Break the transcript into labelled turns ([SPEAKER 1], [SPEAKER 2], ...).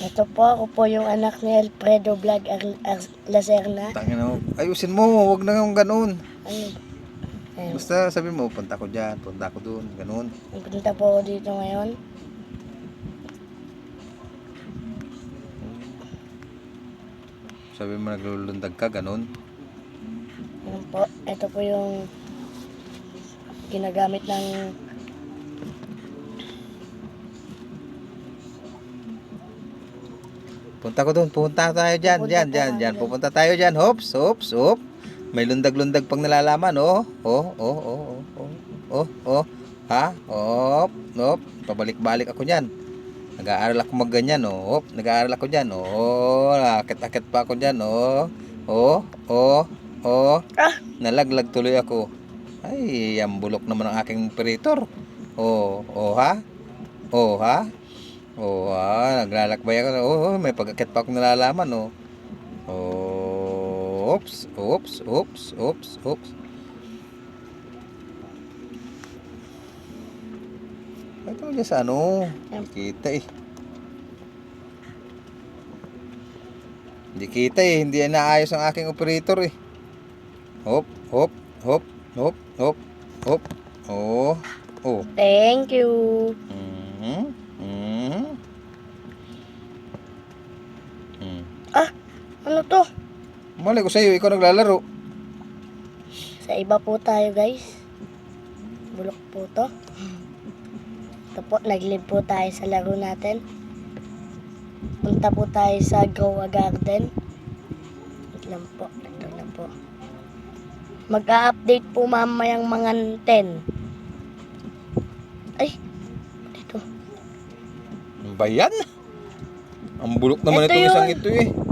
[SPEAKER 1] Ito po, ako po yung anak ni Alfredo Vlog Ar- Ar- Lacerna.
[SPEAKER 2] Tangin mo. Ayusin mo, wag na yung ganun.
[SPEAKER 1] Ano? Ayun.
[SPEAKER 2] Basta sabi mo, punta ko dyan, punta ko dun, ganun.
[SPEAKER 1] Punta po ako dito ngayon.
[SPEAKER 2] Sabi mo, naglulundag ka, ganun.
[SPEAKER 1] Ayun po, ito po yung ginagamit ng
[SPEAKER 2] Punta ko dun, punta tayo dyan,
[SPEAKER 1] Punta
[SPEAKER 2] dyan,
[SPEAKER 1] tayo
[SPEAKER 2] dyan, dyan.
[SPEAKER 1] dyan.
[SPEAKER 2] Pupunta tayo dyan, hops, hops, hop. May lundag-lundag pang nalalaman, oh. Oh, oh, oh, oh, oh, oh, oh. Ha? Hop, hop. Pabalik-balik ako dyan. Nag-aaral ako magganyan, oh. Hop, nag-aaral ako dyan, oh. Akit-akit pa ako dyan, oh. Oh, oh, oh.
[SPEAKER 1] Ah!
[SPEAKER 2] Nalaglag tuloy ako. Ay, ang bulok naman ang aking operator. Oh, oh ha? Oh ha? Oh ha? Naglalakbay ako. Oh, may pagkakit pa akong nalalaman, oh. Oh, oops, oops, oops, oops, oops. Ito dyan sa ano? Kita eh. Hindi kita eh. Hindi naayos ang aking operator eh. Hop, hop, hop, hop, hop, hop. Oh, oh.
[SPEAKER 1] Thank you.
[SPEAKER 2] Mhm.
[SPEAKER 1] Ano to?
[SPEAKER 2] Mali ko sa'yo, ikaw naglalaro.
[SPEAKER 1] Sa iba po tayo guys. Bulok po to. Ito po, nag-live po tayo sa laro natin. Punta po tayo sa Grow a Garden. Wait lang po, ito na po. Mag-a-update po mamayang mga 10. Ay, ito.
[SPEAKER 2] Ano ba yan? Ang bulok naman
[SPEAKER 1] Ito
[SPEAKER 2] itong
[SPEAKER 1] yun.
[SPEAKER 2] isang ito eh.